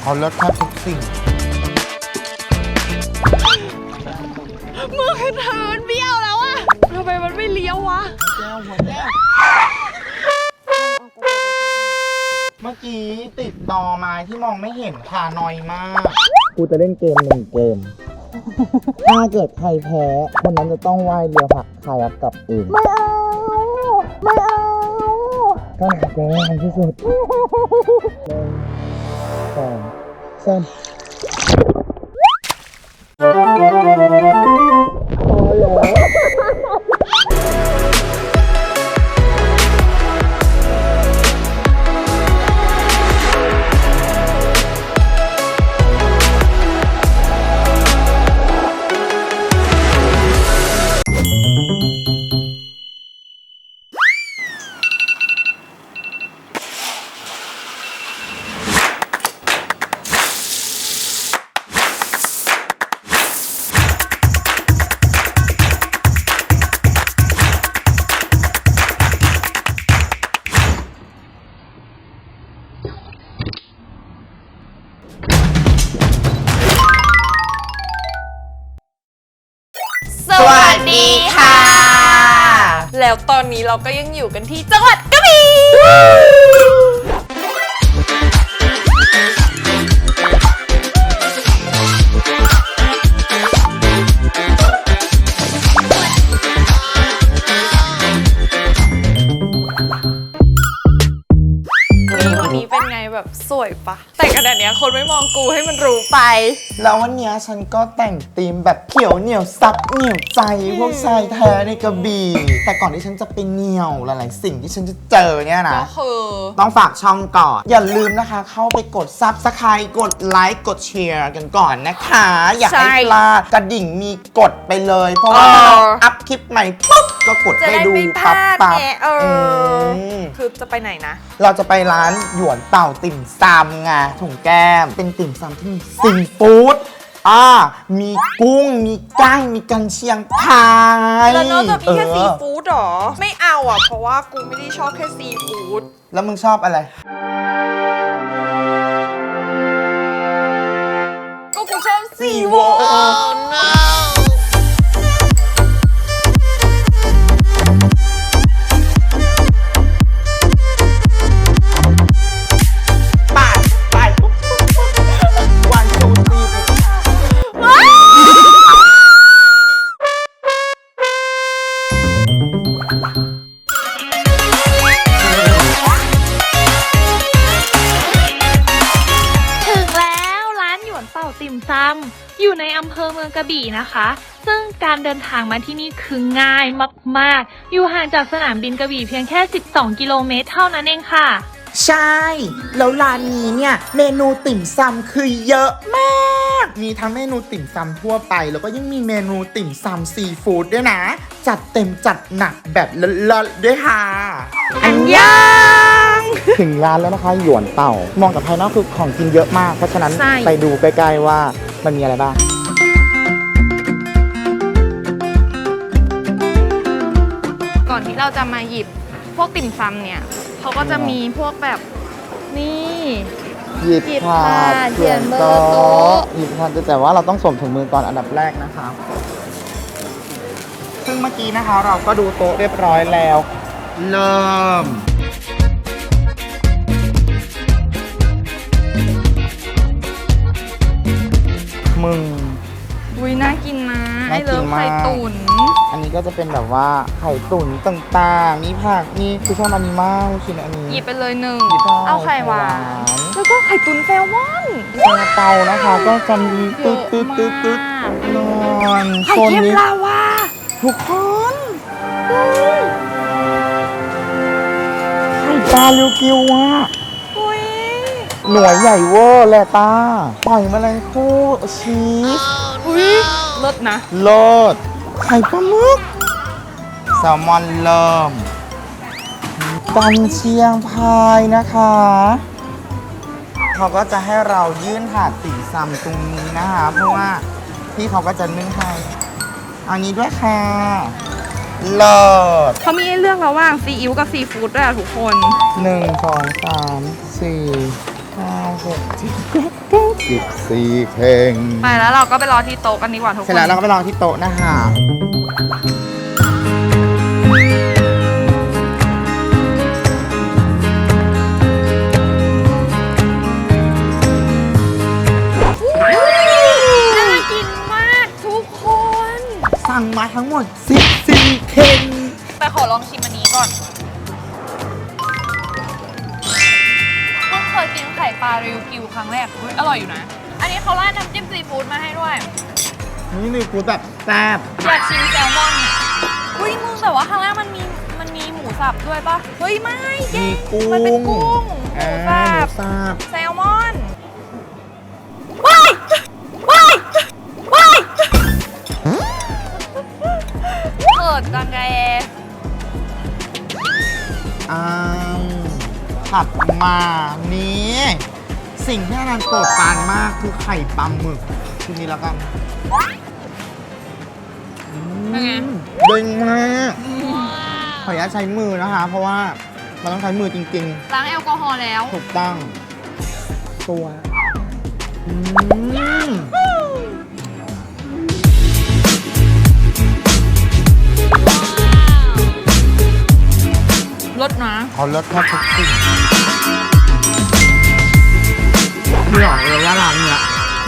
เขาเลิศแทบทุกสิ่งมือเธอมันเบี้ยวแล้วอะทำไมมันไม่เลี้ยววะ แก้วหัวแก้วเมื่อกี้ติดตอไม้ที่มองไม่เห็นค่ะนอยมาก กูจะเล่นเกมหนึ่งเกม ถ้าเกิดใครแพ้ คนนั้นจะต้องว่ายเรือผลักคายักกลับเองไม่เอาไม่เอาก็หนักแรงที่สุด หนึ่ แล้วตอนนี้เราก็ยังอยู่กันที่จังหวัดกระบี่นี่วันนี้เป็นไงแบบสวยปะ นาดเนี้ยคนไม่มองกูให้มันรู้ไป แล้ววันเนี้ยฉันก็แต่งธีมแบบเขียวเหนียวซับเหนียวใจพวกชายแท้ในกระบี่ แต่ก่อนที่ฉันจะไปเหนียวหลายๆสิ่งที่ฉันจะเจอเนี่ยนะ ก็คือต้องฝากช่องก่อน อย่าลืมนะคะเข้าไปกดซับสไครต์กดไลค์กดแชร์กันก่อนนะคะ อย่าให้ใช่พลาดกระดิ่งมีกดไปเลย เพราะว่าเออถ้าเราอัพคลิปใหม่ปุ๊บก็กดจะได้ได้ดูไม่พปั๊ลาบดปั๊บไงเอออ ม คือจะไปไหนนะ เราจะไปร้านหยวนเต่าติ่มซำไงถุงแก้ม เป็นติ่มซำที่มีซีฟู้ดอ่ามีกุ้ง มีกั้ง มีกันเชียงพายแล้วนอกจากพี่แค่เออซีฟู้ดหรอ ไม่เอาอะ เพราะว่ากูไม่ได้ชอบแค่ซีฟู้ด แล้วมึงชอบอะไร ก็กูชอบซีซีฟู้ฟู้ด ซำอยู่ในอำเภอเมืองกระบี่นะคะ ซึ่งการเดินทางมาที่นี่คือง่ายมาก ๆ อยู่ห่างจากสนามบินกระบี่เพียงแค่ 12 กิโลเมตรเท่านั้นเองค่ะ ใช่ แล้วร้านนี้เนี่ยเมนูติ่มซำคือเยอะมาก มีทั้งเมนูติ่มซำทั่วไป แล้วก็ยังมีเมนูติ่มซำซีฟู้ดด้วยนะ จัดเต็มจัดหนักแบบเลิศๆด้วยค่ะ อันยัง ถึงร้านแล้วนะคะหยวนเต่า มองจากภายนอกคือของกินเยอะมาก เพราะฉะนั้นใช่ ไปดูใกล้ๆว่ามันมีอะไรบ้าง ก่อนที่เราจะมาหยิบพวกติ่มซำเนี่ยเขาก็จะมีพวกแบบนี่ หยิบหยิบถาถาดดเขียนเขียนเบอร์โต๊โต๊ะะหยิบถาดแต่ว่าเราต้องสวมถุงมือก่อนอันดับแรกนะคะซึ่งเมื่อกี้นะคะเราก็ดูโต๊ะเรียบร้อยแล้ว เริ่ม มึง อุ้ยน่ากินนะน่าไอ้เลิกิฟนมาก ไข่ตุ๋นอันนี้ก็จะเป็นแบบว่าไข่ตุ๋นต่างๆ มีผักมีคือชอบอันนี้มากลูกชิ้นอันนี้ หยิบไปเลยหนึ่ง หยิบได้เอาไข่หวาน ไข่หวาน แล้วก็ไข่ตุ๋นแซลมอนซาลาเปานะคะก็จะมีตึ๊ดตึ๊ดตึ๊ดตึ๊ดนอนไข่โซนเค็มนี้ลาวาทุกคนไข่ปลาเรียวกิวอะอุ้ย หน่วยใหญ่เวอร์แหละตาปล่อยแมาเลยคู่ชีสอุ้ยเลิศนะ เลิศไข่ปลาหมึกแซลมอนเริ่มกันเชียงพายนะคะเขาก็จะให้เรายื่นถาดติ่มซำตรงนี้นะคะ เพราะว่าพี่เขาก็จะนึ่งให้อันนี้ด้วยค่ะเลิศเขามีให้เลือกระหว่างซีอิ๊วกับซีฟู้ดด้วยอะทุกคน หนึ่งสองสามสี่ ห้าหกเจ็ดแปดเก้าสิบสี่เพลงไปแล้วเราก็ไปรอที่โต๊ะกันดีกว่าทุกเสร็คจนแล้วเราก็ไปรอที่โต๊ะนะคะน่ากินมากทุกคน สั่งมาทั้งหมด ครั้งแรกอุ๊ยอร่อยอยู่นะ อันนี้เขาราดน้ำจิ้มซีฟู้ดมาให้ด้วย นี่นี่กูแบบแซ่บอยากชิมแซลมอนอะอุ้ยมึงแต่ว่าข้างล่างมันมีมันมีหมูสับด้วยปะเฮ้ยไม่เจ๊มีกุ้งมันเป็นกุ้งหมูอ่าสัหมูบสับแซลมอนว้ายว้ายว้ายเปิดจังไงอ่าถัดมานี้ สิ่งที่อาจารย์โปรดปรานมากคือไข่ปลาหมึกทีนี้แล้วกันเป็นไง เด้งมากขออนุญาตใช้มือนะคะ เพราะว่ามันต้องใช้มือจริงล้างแอลกอฮอล์แล้ว ๆ ถูกต้อง ตัวอืมรสนะ เขาลดแทบทุกสิ่ง ที่บอกเลยว่าร้านเนี้ย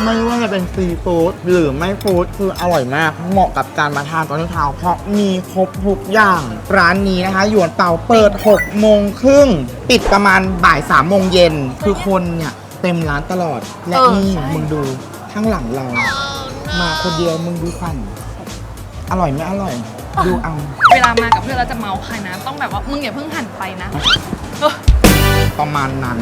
ไม่ว่าจะเป็นซีฟู้ดหรือไม่ฟู้ดคืออร่อยมาก เหมาะกับการมาทานตอนเช้าเพราะมีครบทุกอย่าง ร้านนี้นะคะหยวนเป่าเปิด6โมงครึ่งปิดประมาณบ่าย3โมงเย็นคือคนเนี่ยเต็มร้านตลอด และเออนี่ใช่ มึงดูข้างหลังเรา มาคนเดียวมึงดูฟัน อร่อยไม่อร่อย ดูเอา เวลามากับเพื่อนเราจะเมาใครนะ ต้องแบบว่ามึงอย่าเพิ่งหันไปนะเออประมาณนั้น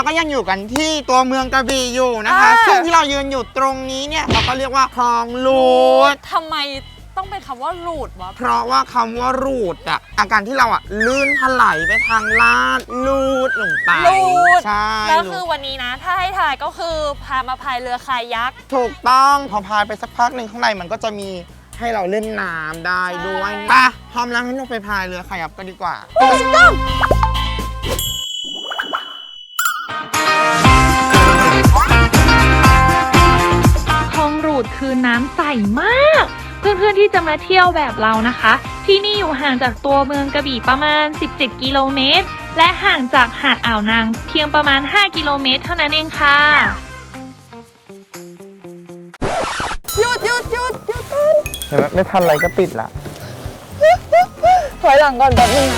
เราก็ยังอยู่กันที่ตัวเมืองกระบี่อยู่นะคะ อ่า ซึ่งที่เรายืนอยู่ตรงนี้เนี่ยเราก็เรียกว่าคลองลูด ทำไมต้องเป็นคำว่ารูดวะ เพราะว่าคำว่ารูดอะอาการที่เราอะลื่นถลายไปทางลาดลูดลงไปรูด ใช่แล้วคือวันนี้นะ ถ้าให้ถ่ายก็คือพามาพายเรือคายัก ถูกต้องพอพายไปสักพักหนึ่งข้างในมันก็จะมีให้เราเล่นน้ำได้ด้วยไปะพร้อมแล้วให้เราไปพายเรือขยับกันดีกว่าคล ดคือน้ำใสมาก เพื่อนๆที่จะมาเที่ยวแบบเรานะคะ ที่นี่อยู่ห่างจากตัวเมืองกระบี่ประมาณ 17 กิโลเมตร และห่างจากหาดอ่าวนางเพียงประมาณ 5 กิโลเมตรเท่านั้นเองค่ะหยุดหยุดหยุดหยุดเห็นไหมไม่ทันอะไรก็ปิดละถอยหลังก่อนแบบนึง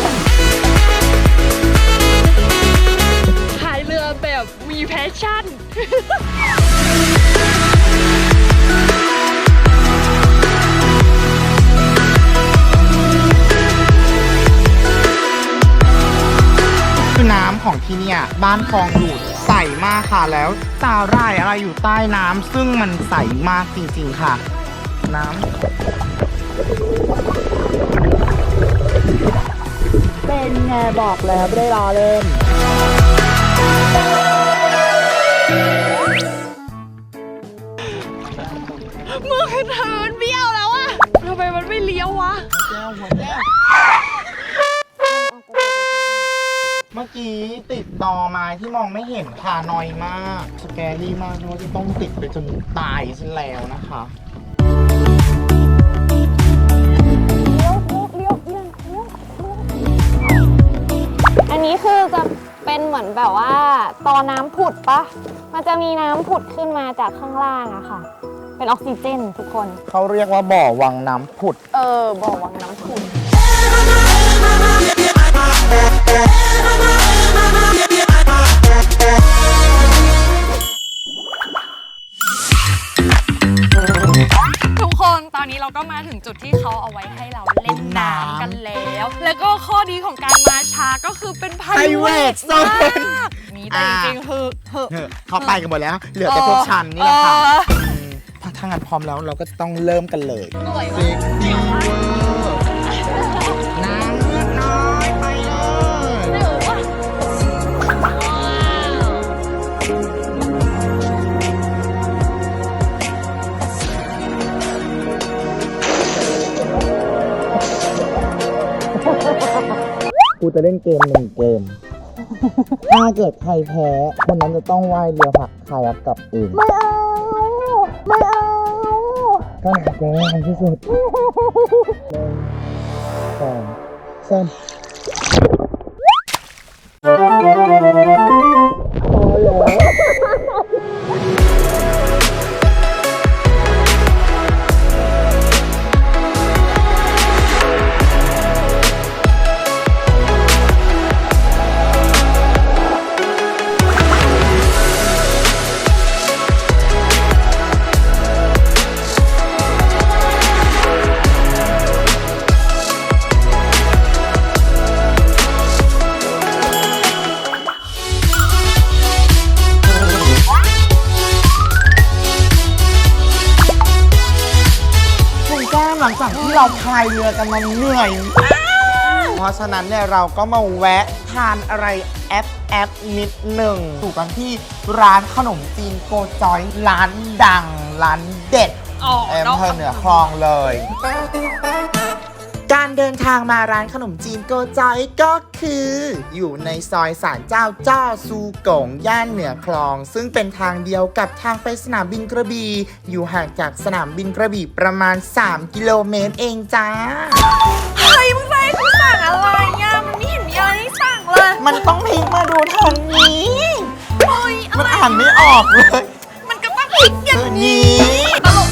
พายเรือแบบมีแพชชั่น ของที่เนี่ยบ้านคลองดูดใสมากค่ะแล้วสาหร่ายอะไรอยู่ใต้น้ำซึ่งมันใสมากจริงๆค่ะ น้ำเป็นไงบอกแล้วไม่ได้รอเล่นมือคือเทินเบี้ยวแล้วอะทำไมมันไม่เลี้ยววะ แก้วหัวแก้ว มื่อกี้ติดต่อไม้ที่มองไม่เห็นค่ะนอยมาก สแกรี่มากเพราะว่าจะต้องติดไปจนตายซะแล้วนะคะอันนี้คือจะเป็นเหมือนแบบว่าตอน้ำผุดปะ มันจะมีน้ำผุดขึ้นมาจากข้างล่างอะค่ะ เป็นออกซิเจนทุกคน เขาเรียกว่าบ่อวังน้ำผุด เออบอกวังน้ำผุด ทุกคนตอนนี้เราก็มาถึงจุดที่เขาเอาไว้ให้เราเล่นน้ำกันแล้ว แล้วก็ข้อดีของการมาช้าก็คือเป็น private Private zone มากนี่แต่จริงๆคือคือเออเขาไปกันหมดแล้ว เหลือแต่พวกฉันนี่แหละค่ะเออมถ้างั้นพร้อมแล้วเราก็ต้องเริ่มกันเลยสวยเซ็กซี่เวอร์ จะเล่นเกมหนึ่งเกม ถ้าเกิดใครแพ้ คนนั้นจะต้องว่ายเรือผลักคายักกลับเองไม่เอาไม่เอาก็หนักแรงที่สุดหนึ่งสองสาม เราพายเรือกันมาเหนื่อย เพราะฉะนั้นเนี่ยเราก็มาแวะทานอะไรแอปแอปนิดหนึ่งถูกกันที่ร้านขนมจีนโกจอย ร้านดัง ร้านเด็ด อ๋อเอ็มน้องเภอเหนือคลองเลย การเดินทางมาร้านขนมจีนโกจอยก็คือ อยู่ในซอยสารเจ้าจ้อซูกงย่านเหนือคลอง ซึ่งเป็นทางเดียวกับทางไปสนามบินกระบี่อยู่ห่างจากสนามบินกระบี่ประมาณ 3 กิโลเมตรเองจ้า เฮ้ยมึงจะให้กูสั่งอะไรอะมันไม่เห็นมีอะไรให้สั่งเลยมันต้องพลิกมาดูทางนี้ เฮ้ยอะมันไรอ่านไม่ออกเลย มันก็ต้องพลิกอย่างคือนี้นี้ตลกทำเพื่อนนะ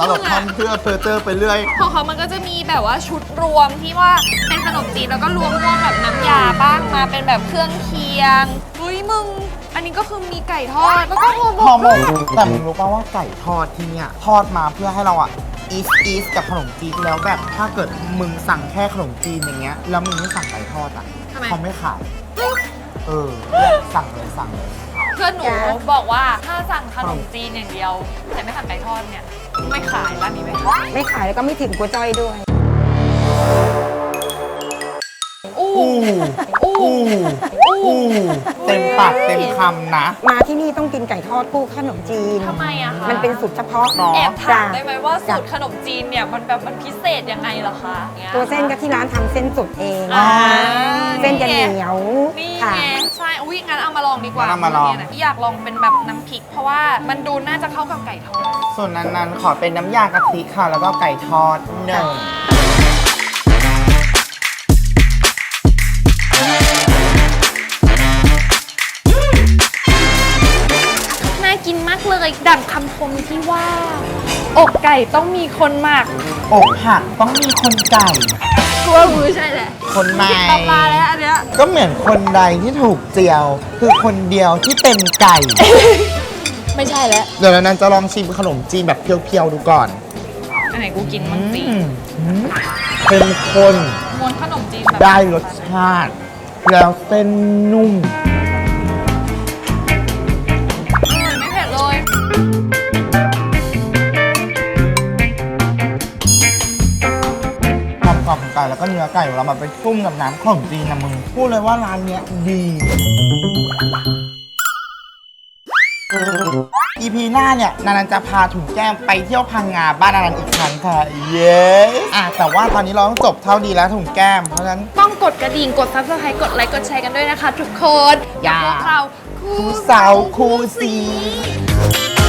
ตลมึกงอะทำเพื่อเพอเจอไปเรื่อย ของเขามันก็จะมีแบบว่าชุดรวมที่ว่าเป็นขนมจีนแล้วก็รวมพวกแบบน้ำยาบ้างมาเป็นแบบเครื่องเคียงเฮ้ยมึง อันนี้ก็คือมีไก่ทอดแล้วก็ห่อหมห่อกหมด้วยกแต่มึงรู้ป่าว่าไก่ทอดที่เนี่ยทอดมาเพื่อให้เราอะอีสอีสกับขนมจีนแล้วแบบถ้าเกิดมึงสั่งแค่ขนมจีนอย่างเงี้ย แล้วมึงไม่สั่งไก่ทอดอะทำไม เขาไม่ขายเออ สั่งเลยสั่งเลย เพื่อนหนูบอกว่าถ้าสั่งขนมจีนอย่างเดียว แต่ไม่สั่งไก่ทอดเนี่ย ไม่ขายร้านนี้ไม่ขายไม่ขายแล้วก็ไม่ถึงกัวจ้อยด้วย อู้อู้อู้อู้อู้ เต็มปากเต็มคำนะ มาที่นี่ต้องกินไก่ทอดคู่ขนมจีน ทำไมอะคะ มันเป็นสูตรเฉพาะหรอแอบถามได้จ้ะไหมว่าสูตรขนมจีนเนี่ยมันแบบมันพิเศษยังไงเหรอคะยตัวเส้นก็ที่ร้านทำเส้นสดเองอ่า เส้นจะเหนียวนี่ค่ะ ไงใช่อุ้ยงั้นเอามาลองดีกว่างั้นเอามาลองนี่ยนะอยากลองเป็นแบบน้ำพริก เพราะว่ามันดูน่าจะเข้ากับไก่ทอดส่วนนั้นๆ ขอเป็นน้ำยากะทิค่ะ แล้วก็ไก่ทอดหนึ่ง อกไก่ต้องมีคนหมักอกหักต้องมีคนไก่ กลัวมือใช่แหละคนใหม่ ตำราแล้วอันเนี้ยก็เหมือนคนใดที่ถูกเจียว คือคนเดียวที่เป็นไก่ ไม่ใช่แล้วเดี๋ยวนั้นจะลองชิมขนมจีนแบบเพียวๆดูก่อนอันไหนกูกินมั่งสิอืมอืมเป็นคน ม้วนขนมจีนแบบได้รสชาติ แล้วเส้นนุ่ม กรอบของไก่แล้วก็เนื้อไก่ของเรามาไปชุ่มกับน้ำขนมจีนนะมึงพูดเลยว่าร้านเนี้ยดี EP หน้าเนี่ยนานันจะพาถุงแก้มไปเที่ยวพังงาบ้านนานันอีกครั้งค่ะ เย้อะแต่ว่าตอนนี้เราต้องจบเท่าดีแล้วถุงแก้มเพราะฉะนั้น ต้องกดกระดิ่ง กดซับสไครต์กดไลค์ กดแชร์กันด้วยนะคะ ทุกคนอย่า พวกเราคู่คู่สาวคู่สี ส